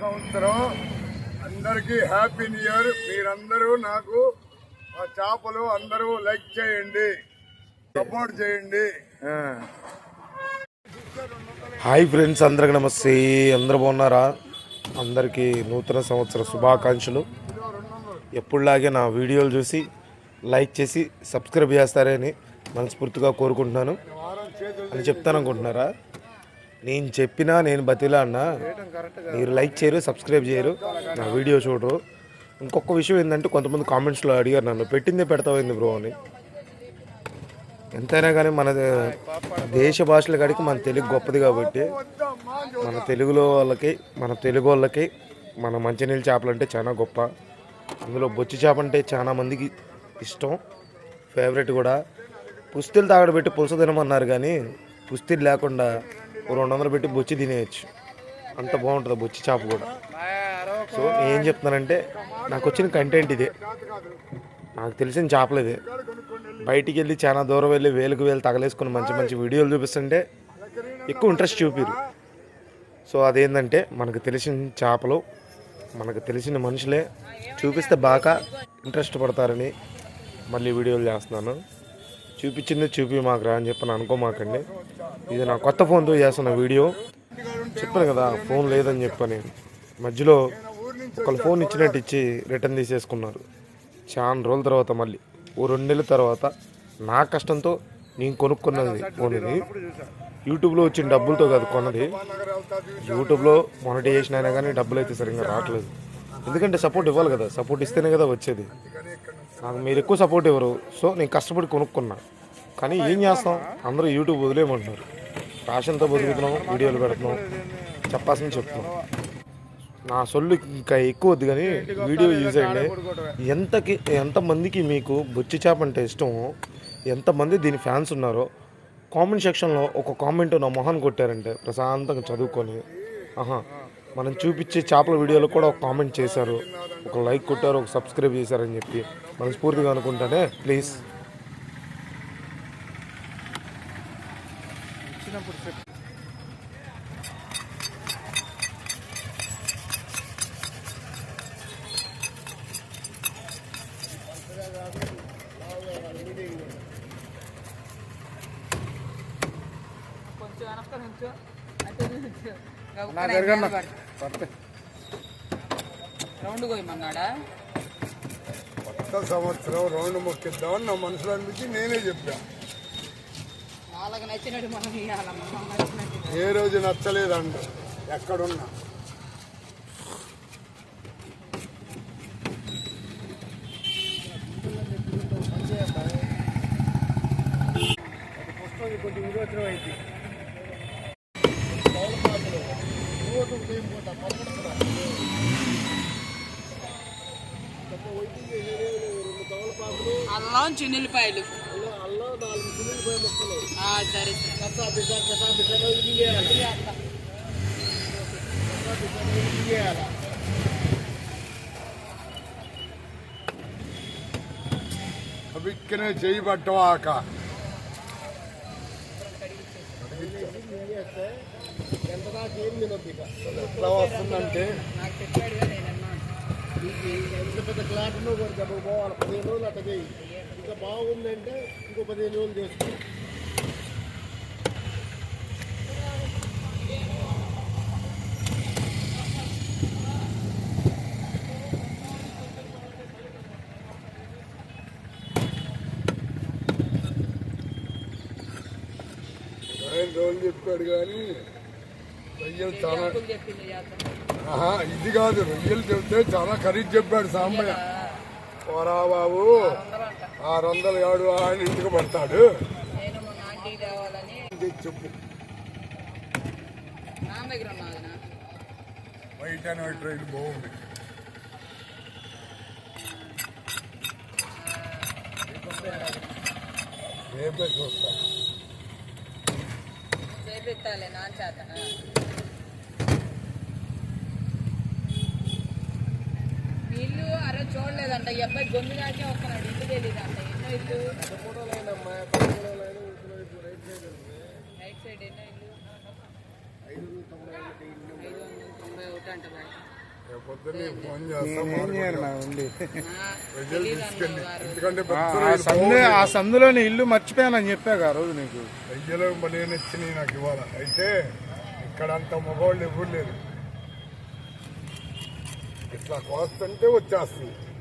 సంవత్సరం అందరికీ happy new year. మీరందరూ నాకు ఆ చేపలు అందరూ లైక్ చేయండి సపోర్ట్ చేయండి. హాయ్ ఫ్రెండ్స్ అందరికి నమస్తే. అందరు బాగున్నారా? అందరికీ నూతన సంవత్సర శుభాకాంక్షలు. ఎప్పుడులాగే నా వీడియోలు చూసి లైక్ చేసి సబ్స్క్రైబ్ చేస్తారని మనస్ఫూర్తిగా కోరుకుంటున్నాను. అని చెప్తాను అనుకుంటున్నారా? నేను చెప్పినా నేను బతిలా అన్నా మీరు లైక్ చేయరు సబ్స్క్రైబ్ చేయరు నా వీడియో చూడరు. ఇంకొక విషయం ఏంటంటే కొంతమంది కామెంట్స్లో అడిగారు నన్ను పెట్టిందే పెడతామైంది బ్రో అని. ఎంతైనా కానీ మన దేశ భాషల కాడికి మన తెలుగు గొప్పది కాబట్టి మన తెలుగులో వాళ్ళకి మన తెలుగు వాళ్ళకి మన మంచినీళ్ళ చేపలు అంటే చాలా గొప్ప. అందులో బొచ్చి చేప అంటే చాలా మందికి ఇష్టం. ఫేవరెట్ కూడా. పుస్తీలు తాగడబెట్టి పులుసు తినమన్నారు కానీ పుస్తీలు లేకుండా రెండు వందలు పెట్టి బొచ్చి తినేయచ్చు. అంత బాగుంటుంది బొచ్చి చేప కూడా. సో ఏం చెప్తున్నానంటే నాకు వచ్చిన కంటెంట్ ఇదే. నాకు తెలిసిన చేపలు ఇదే. బయటికి వెళ్ళి చాలా దూరం వెళ్ళి వేలుకు వేలు తగలేసుకుని మంచి మంచి వీడియోలు చూపిస్తుంటే ఎక్కువ ఇంట్రెస్ట్ చూపిరు. సో అదేంటంటే మనకు తెలిసిన చేపలు మనకు తెలిసిన మనుషులే చూపిస్తే బాగా ఇంట్రెస్ట్ పడతారని మళ్ళీ వీడియోలు చేస్తున్నాను. చూపించింది చూపి మాకు రా అని చెప్పి అనుకోమాకండి. ఇది నా కొత్త ఫోన్తో చేస్తున్న వీడియో. చెప్పాను కదా ఫోన్ లేదని చెప్పని. మధ్యలో ఒకళ్ళు ఫోన్ ఇచ్చినట్టు ఇచ్చి రిటర్న్ తీసేసుకున్నారు. చాలా రోజుల తర్వాత మళ్ళీ. ఓ రెండు నెలల తర్వాత నా కష్టంతో నేను కొనుక్కున్నది ఫోన్ ఇది యూట్యూబ్లో వచ్చిన డబ్బులతో కాదు కొన్నది. యూట్యూబ్లో మొనటైజేషన్ అయినా కానీ డబ్బులు అయితే సరిగ్గా రావట్లేదు. ఎందుకంటే సపోర్ట్ ఇవ్వాలి కదా. సపోర్ట్ ఇస్తేనే కదా వచ్చేది. నాకు మీరు ఎక్కువ సపోర్ట్ ఇవ్వరు. సో నేను కష్టపడి కొనుక్కున్నా. కానీ ఏం చేస్తాం? అందరూ యూట్యూబ్ వదిలేయమంటున్నారు. ఫ్యాషన్తో బతుకుతున్నాం వీడియోలు పెడుతున్నాం చెప్పాల్సింది చెప్తున్నాం. నా సొల్లు ఇంకా ఎక్కువ వద్దు కానీ వీడియో యూజ్ అయ్యండి ఎంతకి ఎంతమందికి మీకు బొచ్చి చేప అంటే ఇష్టమో ఎంతమంది దీని ఫ్యాన్స్ ఉన్నారో కామెంట్ సెక్షన్లో ఒక కామెంట్ నా మొహాన్ని కొట్టారంటే ప్రశాంతంగా చదువుకొని ఆహా మనం చూపించే చేపల వీడియోలో కూడా ఒక కామెంట్ చేశారు. ఒక లైక్ కొట్టారు ఒక సబ్స్క్రైబ్ చేశారని చెప్పి మనస్ఫూర్తిగా అనుకుంటానే. ప్లీజ్ కొంచెం వెనక నుంచో. అటు రౌండ్ కొత్త సంవత్సరం రెండు మొక్కిద్దామని నా మనసులో అనిపించి నేనే చెప్పా. వాళ్ళకి నచ్చినట్టు మనం ఇవ్వాలమ్మ ఏ రోజు నచ్చలేదండి ఎక్కడున్నా. కొంచెం విరోచనం అయింది అల్లం చిన్నులపాయలు ఆ, సరే సరే. అవిక్కనే చేయి పట్టవాక ఎట్లా వస్తుందంటే? పెద్ద క్లాట్ కూడా చెప్పక పోవాలి పదిహేను రోజులు అట్ట చేయి ఇంకా బాగుందంటే ఇంకో పదిహేను రోజులు చేసుకో రోజులు చెప్పాడు కానీ రొయ్యలు చాలా ఇది కాదు రొయ్యలు చెప్తే చాలా ఖరీదు చెప్పాడు సాంబయ్య. ఓరా బాబు. ఆరు వందలు కాడు ఆయన ఇంటికి పడతాడు. చెప్పు. నా వైట్ అండ్ వైట్ రైలు బాగుంది. రేపే చూస్తా. చేపిస్తాలే నాన్న చేత వీళ్ళు అరే అంట ఈ అబ్బాయి గొంతు దాకే వస్తున్నాడు ఇల్లు అంట ఎన్నో ఇల్లు రైట్ సైడ్ ఎన్నో ఇల్లు ఐదు వందల తొంభై ఒకటి అంట బయట ఆ, ఆ సందులోని ఇల్లు మర్చిపోయానని చెప్పాక ఆ రోజు నీకు అయ్యలో నేను ఇచ్చినాయి నాకు ఇవాళ అయితే ఇక్కడ అంత మగవాళ్ళు ఎవరు లేరు ఇట్లా కోస్తుంటే వచ్చేస్తుంది